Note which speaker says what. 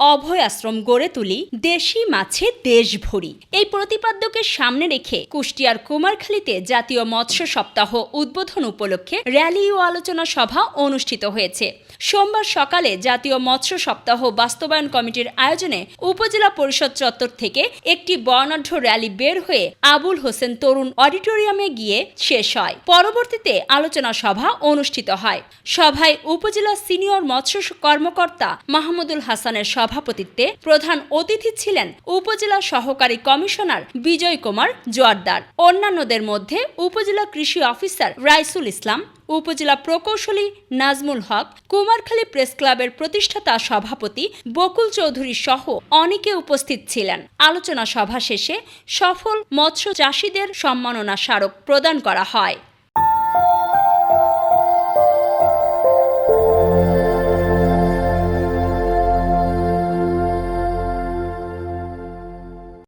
Speaker 1: অভয় আশ্রম গড়ে তুলি দেশি মাছে দেশ ভরি। এই প্রতিপাদ্যকে সামনে রেখে কুষ্টিয়ার কুমারখালীতে জাতীয় মৎস্য সপ্তাহ উদ্বোধন উপলক্ষে র্যালি ও আলোচনা সভা অনুষ্ঠিত হয়েছে। সোমবার সকালে জাতীয় মৎস্য সপ্তাহ বাস্তবায়ন কমিটির আয়োজনে উপজেলা পরিষদ চত্বর থেকে একটি বর্ণাঢ্য র্যালি বের হয়ে আবুল হোসেন তরুণ অডিটোরিয়ামে গিয়ে শেষ হয়। পরবর্তীতে আলোচনা সভা অনুষ্ঠিত হয়। সভায় উপজেলা সিনিয়র মৎস্য কর্মকর্তা মাহমুদুল হাসানের সভাপতিত্বে প্রধান অতিথি ছিলেন উপজেলা সহকারী কমিশনার বিজয় কুমার জোয়ারদার অন্যান্যদের মধ্যে উপজেলা কৃষি অফিসার রাইসুল ইসলাম, উপজেলা প্রকৌশলী নাজমুল হক, কুমারখালী প্রেস ক্লাবের প্রতিষ্ঠাতা সভাপতি বকুল চৌধুরী সহ অনেকে উপস্থিত ছিলেন। আলোচনা সভা শেষে সফল মৎস্য চাষীদের সম্মাননা স্মারক প্রদান করা হয়।